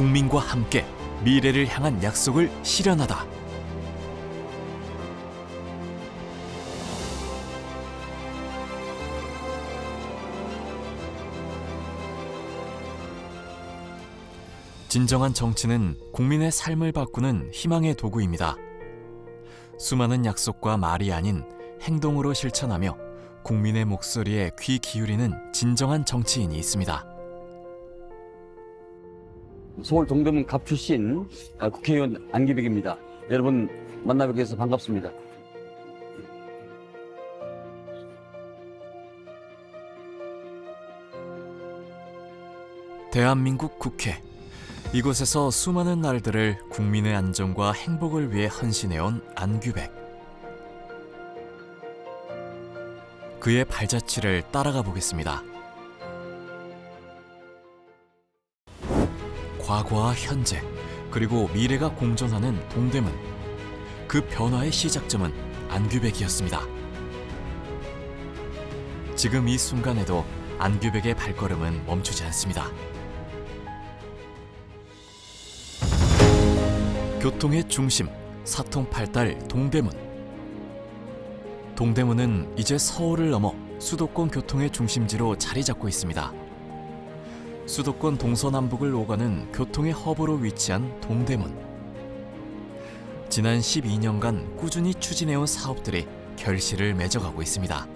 국민과 함께 미래를 향한 약속을 실현하다. 진정한 정치는 국민의 삶을 바꾸는 희망의 도구입니다. 수많은 약속과 말이 아닌 행동으로 실천하며 국민의 목소리에 귀 기울이는 진정한 정치인이 있습니다. 서울 동대문 갑 출신 아, 국회의원 안기백입니다. 여러분 만나뵙게 해서 반갑습니다. 대한민국 국회. 이곳에서 수많은 날들을 국민의 안전과 행복을 위해 헌신해온 안규백. 그의 발자취를 따라가 보겠습니다. 과거와 현재, 그리고 미래가 공존하는 동대문. 그 변화의 시작점은 안규백이었습니다. 지금 이 순간에도 안규백의 발걸음은 멈추지 않습니다. 교통의 중심 사통팔달 동대문 동대문은 이제 서울을 넘어 수도권 교통의 중심지로 자리 잡고 있습니다. 수도권 동서남북을 오가는 교통의 허브로 위치한 동대문 지난 12년간 꾸준히 추진해온 사업들이 결실을 맺어가고 있습니다.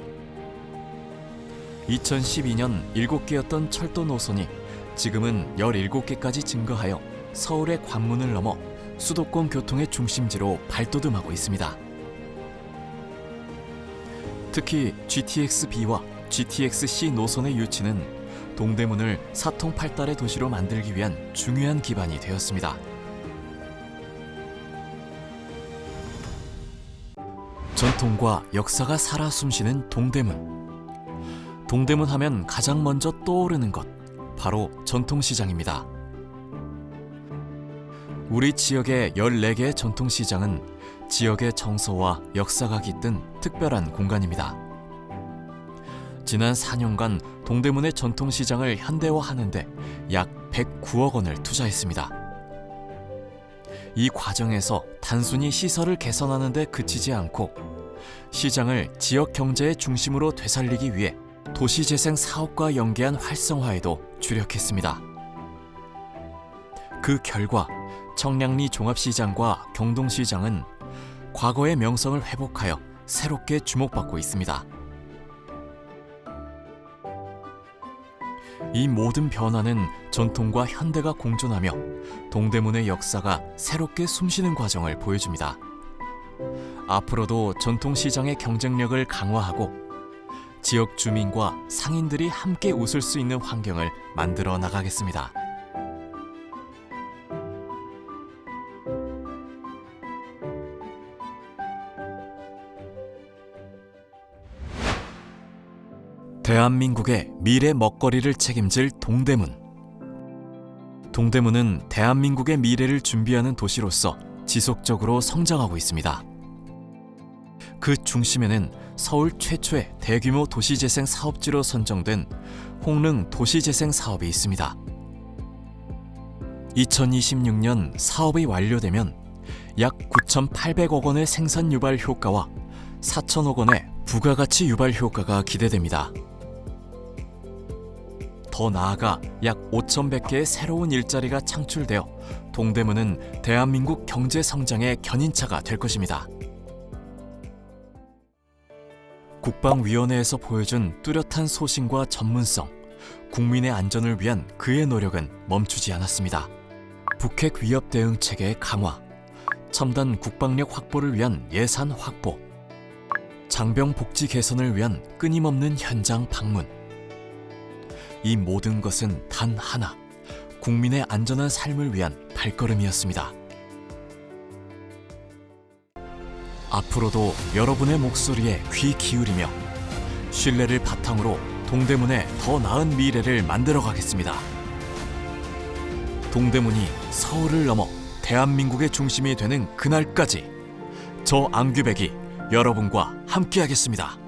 2012년 7개였던 철도 노선이 지금은 17개까지 증가하여 서울의 관문을 넘어 수도권 교통의 중심지로 발돋움하고 있습니다. 특히 GTX-B와 GTX-C 노선의 유치는 동대문을 사통팔달의 도시로 만들기 위한 중요한 기반이 되었습니다. 전통과 역사가 살아 숨쉬는 동대문. 동대문 하면 가장 먼저 떠오르는 것 바로 전통시장입니다. 우리 지역의 14개의 전통시장은 지역의 정서와 역사가 깃든 특별한 공간입니다. 지난 4년간 동대문의 전통시장을 현대화하는데 약 109억 원을 투자했습니다. 이 과정에서 단순히 시설을 개선하는 데 그치지 않고 시장을 지역 경제의 중심으로 되살리기 위해 도시재생 사업과 연계한 활성화에도 주력했습니다. 그 결과 청량리 종합시장과 경동시장은 과거의 명성을 회복하여 새롭게 주목받고 있습니다. 이 모든 변화는 전통과 현대가 공존하며 동대문의 역사가 새롭게 숨쉬는 과정을 보여줍니다. 앞으로도 전통시장의 경쟁력을 강화하고 지역 주민과 상인들이 함께 웃을 수 있는 환경을 만들어 나가겠습니다. 대한민국의 미래 먹거리를 책임질 동대문. 동대문은 대한민국의 미래를 준비하는 도시로서 지속적으로 성장하고 있습니다. 그 중심에는 서울 최초의 대규모 도시재생 사업지로 선정된 홍릉 도시재생 사업이 있습니다. 2026년 사업이 완료되면 약 9,800억 원의 생산 유발 효과와 4천억 원의 부가가치 유발 효과가 기대됩니다. 더 나아가 약 5,100개의 새로운 일자리가 창출되어 동대문은 대한민국 경제 성장의 견인차가 될 것입니다. 국방위원회에서 보여준 뚜렷한 소신과 전문성, 국민의 안전을 위한 그의 노력은 멈추지 않았습니다. 북핵 위협 대응 체계 강화, 첨단 국방력 확보를 위한 예산 확보, 장병 복지 개선을 위한 끊임없는 현장 방문. 이 모든 것은 단 하나, 국민의 안전한 삶을 위한 발걸음이었습니다. 앞으로도 여러분의 목소리에 귀 기울이며 신뢰를 바탕으로 동대문의 더 나은 미래를 만들어 가겠습니다. 동대문이 서울을 넘어 대한민국의 중심이 되는 그날까지 저 안규백이 여러분과 함께하겠습니다.